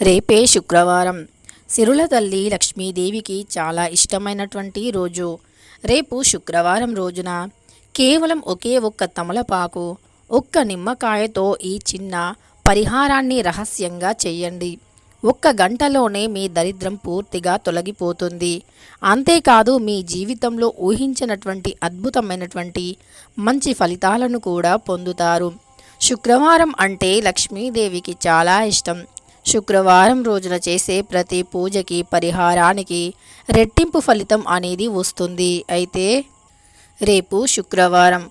రేపే శుక్రవారం. సిరుల తల్లి లక్ష్మీదేవికి చాలా ఇష్టమైనటువంటి రోజు. రేపు శుక్రవారం రోజున కేవలం ఒకే ఒక్క తమలపాకు ఒక్క నిమ్మకాయతో ఈ చిన్న పరిహారాన్ని రహస్యంగా చెయ్యండి ఒక్క గంటలోనే మీ దరిద్రం పూర్తిగా తొలగిపోతుంది. అంతేకాదు మీ జీవితంలో ఊహించినటువంటి అద్భుతమైనటువంటి మంచి ఫలితాలను కూడా పొందుతారు. శుక్రవారం అంటే లక్ష్మీదేవికి చాలా ఇష్టం. శుక్రవారం రోజున చేసే ప్రతి పూజకి పరిహారానికి రెట్టింపు ఫలితం అనేది వస్తుంది. అయితే రేపు శుక్రవారం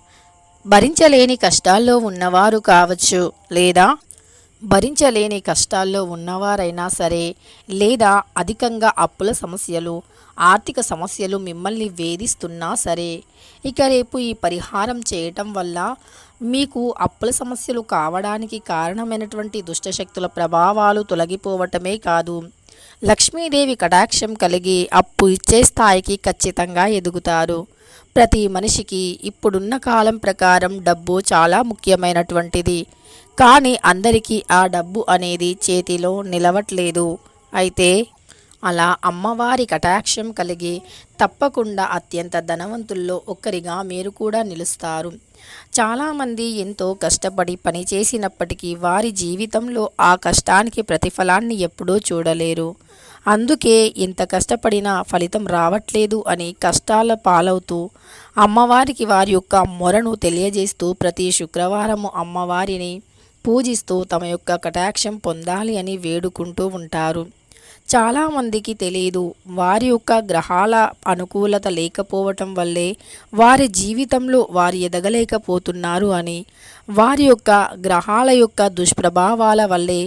భరించలేని కష్టాల్లో ఉన్నవారు కావచ్చు లేదా భరించలేని కష్టాల్లో ఉన్నవారైనా సరే లేదా అధికంగా అప్పుల సమస్యలు ఆర్థిక సమస్యలు మిమ్మల్ని వేధిస్తున్నా సరే ఇక రేపు ఈ పరిహారం చేయటం వల్ల మీకు అప్పుల సమస్యలు కావడానికి కారణమైనటువంటి దుష్టశక్తుల ప్రభావాలు తొలగిపోవటమే కాదు. లక్ష్మీదేవి కటాక్షం కలిగి అప్పు ఇచ్చే స్థాయికి ఖచ్చితంగా ఎదుగుతారు. ప్రతి మనిషికి ఇప్పుడున్న కాలం ప్రకారం డబ్బు చాలా ముఖ్యమైనటువంటిది. కానీ అందరికీ ఆ డబ్బు అనేది చేతిలో నిలవట్లేదు. అయితే అలా అమ్మవారి కటాక్షం కలిగి తప్పకుండా అత్యంత ధనవంతుల్లో ఒక్కరిగా మీరు కూడా నిలుస్తారు. చాలామంది ఎంతో కష్టపడి పని చేసినప్పటికీ వారి జీవితంలో ఆ కష్టానికి ప్రతిఫలాన్ని ఎప్పుడూ చూడలేరు. అందుకే ఎంత కష్టపడినా ఫలితం రావట్లేదు అని కష్టాల పాలవుతూ అమ్మవారికి వారి యొక్క మొరను తెలియజేస్తూ ప్రతి శుక్రవారము అమ్మవారిని పూజిస్తూ తమ యొక్క కటాక్షం పొందాలి అని వేడుకుంటూ ఉంటారు. చాలామందికి తెలియదు. వారి యొక్క గ్రహాల అనుకూలత లేకపోవటం వల్లే వారి జీవితంలో వారు ఎదగలేకపోతున్నారు అని వారి యొక్క గ్రహాల యొక్క దుష్ప్రభావాల వల్లే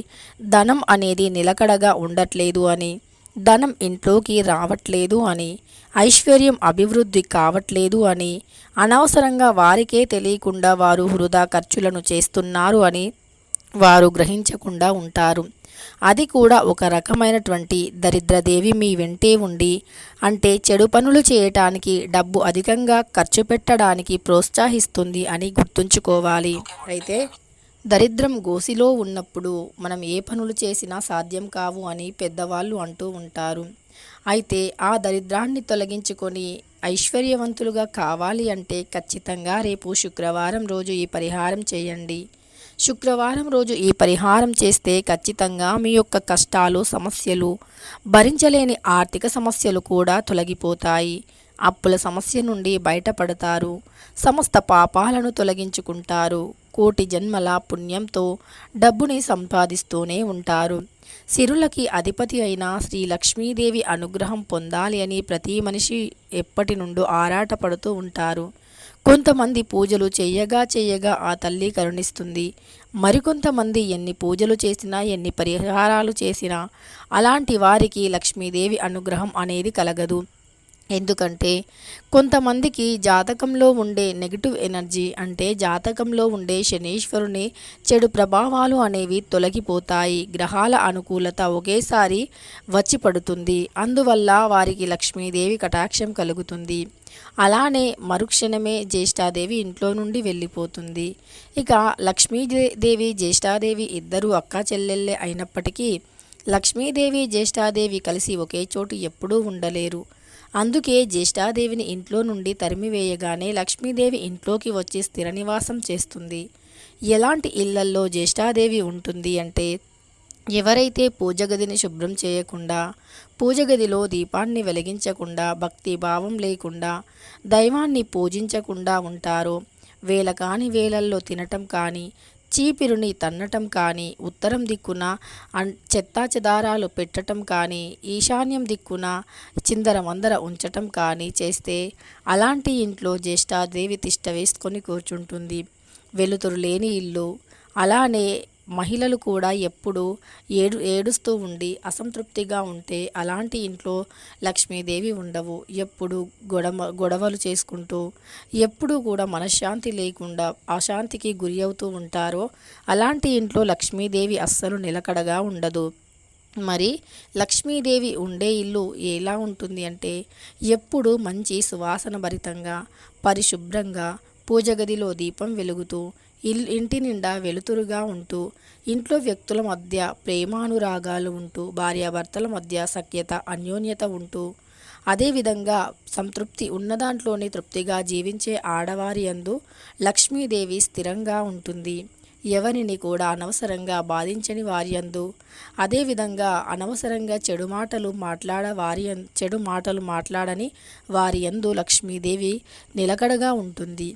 ధనం అనేది నిలకడగా ఉండట్లేదు అని ధనం ఇంట్లోకి రావట్లేదు అని ఐశ్వర్యం అభివృద్ధి కావట్లేదు అని అనవసరంగా వారికే తెలియకుండా వారు వృధా ఖర్చులను చేస్తున్నారు అని వారు గ్రహించకుండా ఉంటారు. అది కూడా ఒక రకమైనటువంటి దరిద్రదేవి మీ వెంటే ఉండి అంటే చెడు పనులు చేయటానికి డబ్బు అధికంగా ఖర్చు పెట్టడానికి ప్రోత్సహిస్తుంది అని గుర్తుంచుకోవాలి. అయితే దరిద్రం గోసిలో ఉన్నప్పుడు మనం ఏ పనులు చేసినా సాధ్యం కావు అని పెద్దవాళ్ళు అంటూ ఉంటారు. అయితే ఆ దరిద్రాన్ని తొలగించుకొని ఐశ్వర్యవంతులుగా కావాలి అంటే ఖచ్చితంగా రేపు శుక్రవారం రోజు ఈ పరిహారం చేయండి. శుక్రవారం రోజు ఈ పరిహారం చేస్తే ఖచ్చితంగా మీ యొక్క కష్టాలు సమస్యలు భరించలేని ఆర్థిక సమస్యలు కూడా తొలగిపోతాయి. అప్పుల సమస్య నుండి బయటపడతారు. సమస్త పాపాలను తొలగించుకుంటారు. కోటి జన్మల పుణ్యంతో డబ్బుని సంపాదిస్తూనే ఉంటారు. సిరులకి అధిపతి అయిన శ్రీ లక్ష్మీదేవి అనుగ్రహం పొందాలి అని ప్రతి మనిషి ఎప్పటి నుండో ఆరాటపడుతూ ఉంటారు. కొంతమంది పూజలు చేయగా చేయగా ఆ తల్లి కరుణిస్తుంది. మరికొంతమంది ఎన్ని పూజలు చేసినా ఎన్ని పరిహారాలు చేసినా అలాంటి వారికి లక్ష్మీదేవి అనుగ్రహం అనేది కలగదు. ఎందుకంటే కొంతమందికి జాతకంలో ఉండే నెగిటివ్ ఎనర్జీ అంటే జాతకంలో ఉండే శనీశ్వరుని చెడు ప్రభావాలు అనేవి తొలగిపోతాయి. గ్రహాల అనుకూలత ఒకేసారి వచ్చి పడుతుంది. అందువల్ల వారికి లక్ష్మీదేవి కటాక్షం కలుగుతుంది. అలానే మరుక్షణమే జ్యేష్ఠాదేవి ఇంట్లో నుండి వెళ్ళిపోతుంది. ఇక లక్ష్మీదేవి జ్యేష్ఠాదేవి ఇద్దరు అక్క చెల్లెళ్ళే అయినప్పటికీ లక్ష్మీదేవి జ్యేష్ఠాదేవి కలిసి ఒకే చోటు ఎప్పుడూ ఉండలేరు. అందుకే జ్యేష్ఠాదేవిని ఇంట్లో నుండి తరిమివేయగానే లక్ష్మీదేవి ఇంట్లోకి వచ్చి స్థిర నివాసం చేస్తుంది. ఎలాంటి ఇళ్ళల్లో జ్యేష్ఠాదేవి ఉంటుంది అంటే ఎవరైతే పూజ గదిని శుభ్రం చేయకుండా పూజ గదిలో దీపాన్ని వెలిగించకుండా భక్తి భావం లేకుండా దైవాన్ని పూజించకుండా ఉంటారో వేల కాని వేలల్లో తినటం కానీ చీపిరుని తన్నటం కానీ ఉత్తరం దిక్కున అన్ చెత్తా చెదారాలు పెట్టటం కానీ ఈశాన్యం దిక్కున చిందరమందర ఉంచటం కానీ చేస్తే అలాంటి ఇంట్లో జ్యేష్ఠాదేవి తిష్ట వేసుకొని కూర్చుంటుంది. వెలుతురు లేని ఇల్లు. అలానే మహిళలు కూడా ఎప్పుడు ఏడు ఏడుస్తూ ఉండి అసంతృప్తిగా ఉంటే అలాంటి ఇంట్లో లక్ష్మీదేవి ఉండవు. ఎప్పుడు గొడవ గొడవలు చేసుకుంటూ ఎప్పుడూ కూడా మనశ్శాంతి లేకుండా అశాంతికి గురి అవుతూ ఉంటారో అలాంటి ఇంట్లో లక్ష్మీదేవి అస్సలు నిలకడగా ఉండదు. మరి లక్ష్మీదేవి ఉండే ఇల్లు ఎలా ఉంటుంది అంటే ఎప్పుడు మంచి సువాసన భరితంగా పరిశుభ్రంగా పూజ గదిలో దీపం వెలుగుతూ ఇంటి నిండా వెలుతురుగా ఉంటూ ఇంట్లో వ్యక్తుల మధ్య ప్రేమానురాగాలు ఉంటూ భార్యాభర్తల మధ్య సఖ్యత అన్యోన్యత ఉంటూ అదేవిధంగా సంతృప్తి ఉన్నదాంట్లోనే తృప్తిగా జీవించే ఆడవారి యందు లక్ష్మీదేవి స్థిరంగా ఉంటుంది. ఎవరిని కూడా అనవసరంగా బాధించని వారి యందు అదేవిధంగా అనవసరంగా చెడు మాటలు మాట్లాడ వారి చెడు మాటలు మాట్లాడని వారి యందు లక్ష్మీదేవి నిలకడగా ఉంటుంది.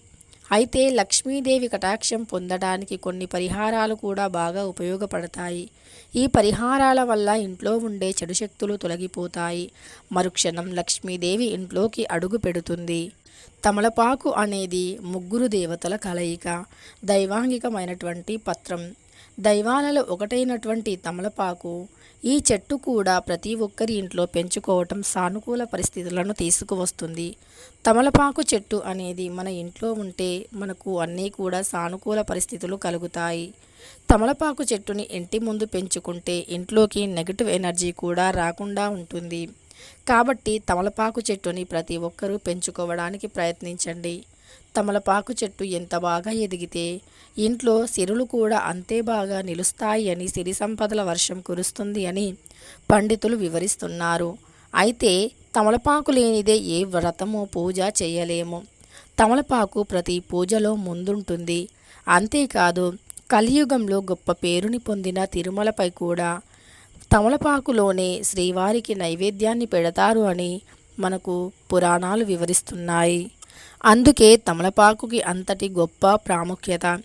అయితే లక్ష్మీదేవి కటాక్షం పొందడానికి కొన్ని పరిహారాలు కూడా బాగా ఉపయోగపడతాయి. ఈ పరిహారాల వల్ల ఇంట్లో ఉండే చెడు శక్తులు తొలగిపోతాయి. మరుక్షణం లక్ష్మీదేవి ఇంట్లోకి అడుగు పెడుతుంది. తమలపాకు అనేది ముగ్గురు దేవతల కలయిక. దైవాంగికమైనటువంటి పత్రం. దైవాలలో ఒకటైనటువంటి తమలపాకు. ఈ చెట్టు కూడా ప్రతి ఒక్కరి ఇంట్లో పెంచుకోవటం సానుకూల పరిస్థితులను తీసుకువస్తుంది. తమలపాకు చెట్టు అనేది మన ఇంట్లో ఉంటే మనకు అన్నీ కూడా సానుకూల పరిస్థితులు కలుగుతాయి. తమలపాకు చెట్టుని ఇంటి ముందు పెంచుకుంటే ఇంట్లోకి నెగటివ్ ఎనర్జీ కూడా రాకుండా ఉంటుంది. కాబట్టి తమలపాకు చెట్టుని ప్రతి ఒక్కరూ పెంచుకోవడానికి ప్రయత్నించండి. తమలపాకు చెట్టు ఎంత బాగా ఎదిగితే ఇంట్లో సిరులు కూడా అంతే బాగా నిలుస్తాయి అని సిరి సంపదల వర్షం కురుస్తుంది అని పండితులు వివరిస్తున్నారు. అయితే తమలపాకు లేనిదే ఏ వ్రతము పూజ చేయలేము. తమలపాకు ప్రతి పూజలో ముందుంటుంది. అంతేకాదు కలియుగంలో గొప్ప పేరుని పొందిన తిరుమలపై కూడా తమలపాకులోనే శ్రీవారికి నైవేద్యాన్ని పెడతారు అని మనకు పురాణాలు వివరిస్తున్నాయి. అందుకే తమలపాకుకి అంతటి గొప్ప ప్రాముఖ్యత.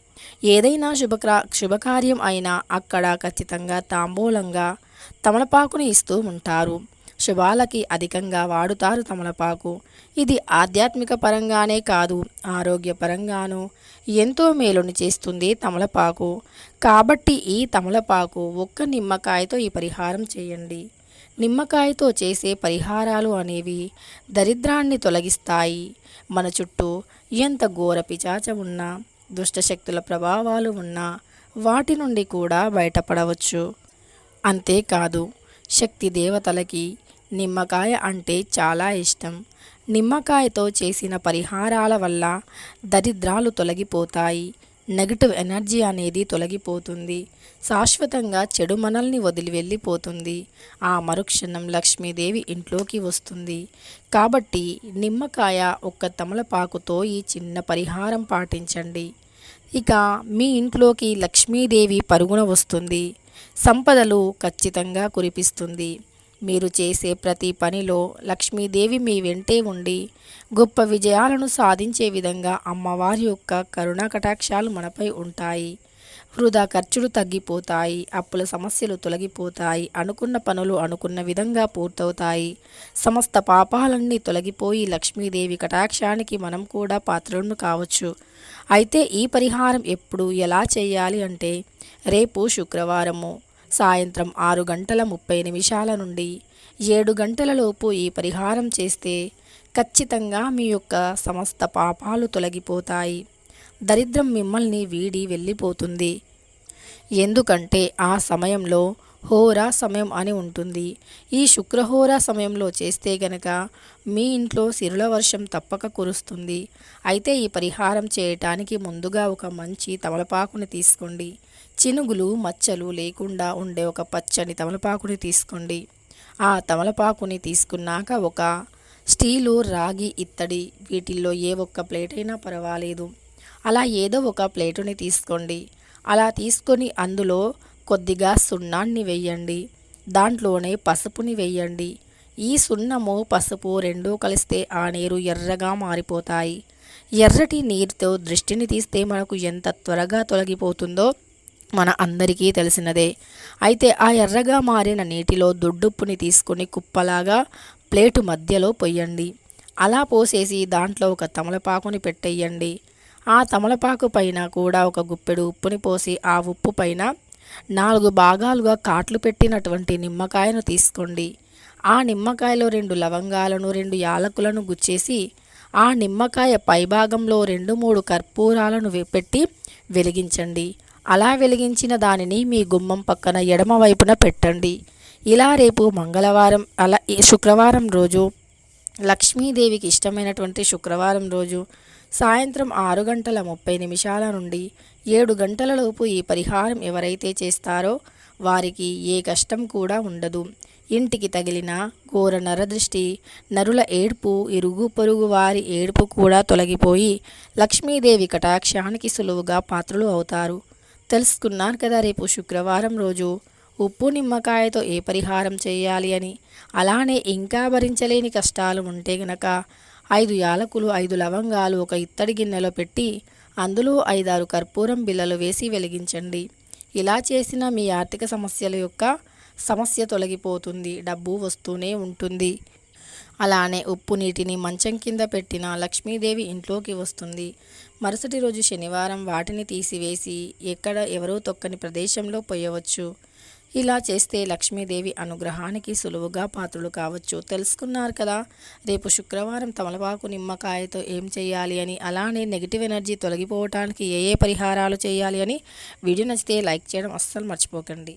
ఏదైనా శుభక్రా శుభకార్యం అయినా అక్కడ ఖచ్చితంగా తాంబూలంగా తమలపాకుని ఇస్తూ ఉంటారు. శుభాలకి అధికంగా వాడుతారు తమలపాకు. ఇది ఆధ్యాత్మిక పరంగానే కాదు ఆరోగ్యపరంగానూ ఎంతో మేలుని చేస్తుంది తమలపాకు. కాబట్టి ఈ తమలపాకు ఒక్క నిమ్మకాయతో ఈ పరిహారం చేయండి. నిమ్మకాయతో చేసే పరిహారాలు అనేవి దరిద్రాన్ని తొలగిస్తాయి. మన చుట్టూ ఎంత ఘోర పిచాచ ఉన్నా దుష్టశక్తుల ప్రభావాలు ఉన్నా వాటి నుండి కూడా బయటపడవచ్చు. అంతేకాదు శక్తి దేవతలకి నిమ్మకాయ అంటే చాలా ఇష్టం. నిమ్మకాయతో చేసిన పరిహారాల వల్ల దరిద్రాలు తొలగిపోతాయి. నెగటివ్ ఎనర్జీ అనేది తొలగిపోతుంది. శాశ్వతంగా చెడు మనల్ని వదిలి వెళ్ళిపోతుంది. ఆ మరుక్షణం లక్ష్మీదేవి ఇంట్లోకి వస్తుంది. కాబట్టి నిమ్మకాయ ఒక్క తమలపాకుతో ఈ చిన్న పరిహారం పాటించండి. ఇక మీ ఇంట్లోకి లక్ష్మీదేవి పరుగున వస్తుంది. సంపదలు ఖచ్చితంగా కురిపిస్తుంది. మీరు చేసే ప్రతి పనిలో లక్ష్మీదేవి మీ వెంటే ఉండి గొప్ప విజయాలను సాధించే విధంగా అమ్మవారి యొక్క కరుణా కటాక్షాలు మనపై ఉంటాయి. వృధా ఖర్చులు తగ్గిపోతాయి అప్పుల సమస్యలు తొలగిపోతాయి అనుకున్న పనులు అనుకున్న విధంగా పూర్తవుతాయి. సమస్త పాపాలన్నీ తొలగిపోయి లక్ష్మీదేవి కటాక్షానికి మనం కూడా పాత్రలను కావచ్చు. అయితే ఈ పరిహారం ఎప్పుడు ఎలా చేయాలి అంటే రేపు శుక్రవారము. సాయంత్రం ఆరు గంటల ముప్పై నిమిషాల నుండి ఏడు గంటల లోపు ఈ పరిహారం చేస్తే ఖచ్చితంగా మీ యొక్క సమస్త పాపాలు తొలగిపోతాయి. దరిద్రం మిమ్మల్ని వీడి వెళ్ళిపోతుంది. ఎందుకంటే ఆ సమయంలో హోరా సమయం అని ఉంటుంది. ఈ శుక్రహోరా సమయంలో చేస్తే గనక మీ ఇంట్లో సిరుల వర్షం తప్పక కురుస్తుంది. అయితే ఈ పరిహారం చేయటానికి ముందుగా ఒక మంచి తమలపాకుని తీసుకోండి. చినుగులు మచ్చలు లేకుండా ఉండే ఒక పచ్చని తమలపాకుని తీసుకోండి. ఆ తమలపాకుని తీసుకున్నాక ఒక స్టీలు రాగి ఇత్తడి వీటిల్లో ఏ ఒక్క ప్లేట్ అయినా పర్వాలేదు. అలా ఏదో ఒక ప్లేటుని తీసుకోండి. అలా తీసుకొని అందులో కొద్దిగా సున్నాన్ని వెయ్యండి దాంట్లోనే పసుపుని వెయ్యండి ఈ సున్నము పసుపు రెండూ కలిస్తే ఆ నీరు ఎర్రగా మారిపోతాయి. ఎర్రటి నీరుతో దృష్టిని తీస్తే మనకు ఎంత త్వరగా తొలగిపోతుందో మన అందరికీ తెలిసినదే. అయితే ఆ ఎర్రగా మారిన నీటిలో దొడ్డుప్పుని తీసుకొని కుప్పలాగా ప్లేటు మధ్యలో పొయ్యండి. అలా పోసేసి దాంట్లో ఒక తమలపాకుని పెట్టేయండి ఆ తమలపాకు పైన కూడా ఒక గుప్పెడు ఉప్పుని పోసి ఆ ఉప్పు పైన నాలుగు భాగాలుగా కాట్లు పెట్టినటువంటి నిమ్మకాయను తీసుకోండి. ఆ నిమ్మకాయలో రెండు లవంగాలను రెండు యాలకులను గుచ్చేసి ఆ నిమ్మకాయ పైభాగంలో రెండు మూడు కర్పూరాలను పెట్టి వెలిగించండి. అలా వెలిగించిన దానిని మీ గుమ్మం పక్కన ఎడమ వైపున పెట్టండి. ఇలా రేపు మంగళవారం అలా శుక్రవారం రోజు లక్ష్మీదేవికి ఇష్టమైనటువంటి శుక్రవారం రోజు సాయంత్రం ఆరు గంటల ముప్పై నిమిషాల నుండి ఏడు గంటలలోపు ఈ పరిహారం ఎవరైతే చేస్తారో వారికి ఏ కష్టం కూడా ఉండదు. ఇంటికి తగిలిన ఘోర నరదృష్టి నరుల ఏడ్పు ఇరుగు పొరుగు వారి ఏడుపు కూడా తొలగిపోయి లక్ష్మీదేవి కటాక్షానికి సులువుగా పాత్రలు అవుతారు. తెలుసుకున్నారు కదా రేపు శుక్రవారం రోజు. ఉప్పు నిమ్మకాయతో ఏ పరిహారం చేయాలి అని? అలానే ఇంకా భరించలేని కష్టాలు ఉంటే గనక ఐదు యాలకులు ఐదు లవంగాలు ఒక ఇత్తడి గిన్నెలో పెట్టి అందులో ఐదారు కర్పూరం బిళ్ళలు వేసి వెలిగించండి. ఇలా చేసిన మీ ఆర్థిక సమస్యల యొక్క సమస్య తొలగిపోతుంది. డబ్బు వస్తూనే ఉంటుంది. అలానే ఉప్పు నీటిని మంచం కింద పెట్టిన లక్ష్మీదేవి ఇంట్లోకి వస్తుంది. మరుసటి రోజు శనివారం వాటిని తీసివేసి ఎక్కడ ఎవరూ తొక్కని ప్రదేశంలో పోయవచ్చు. ఇలా చేస్తే లక్ష్మీదేవి అనుగ్రహానికి సులువుగా పాత్రలు కావచ్చు. తెలుసుకున్నారు కదా రేపు శుక్రవారం తమలపాకు నిమ్మకాయతో ఏం చేయాలి అని అలానే నెగిటివ్ ఎనర్జీ తొలగిపోవటానికి ఏ ఏ పరిహారాలు చేయాలి అని వీడియో నచ్చితే లైక్ చేయడం అస్సలు మర్చిపోకండి.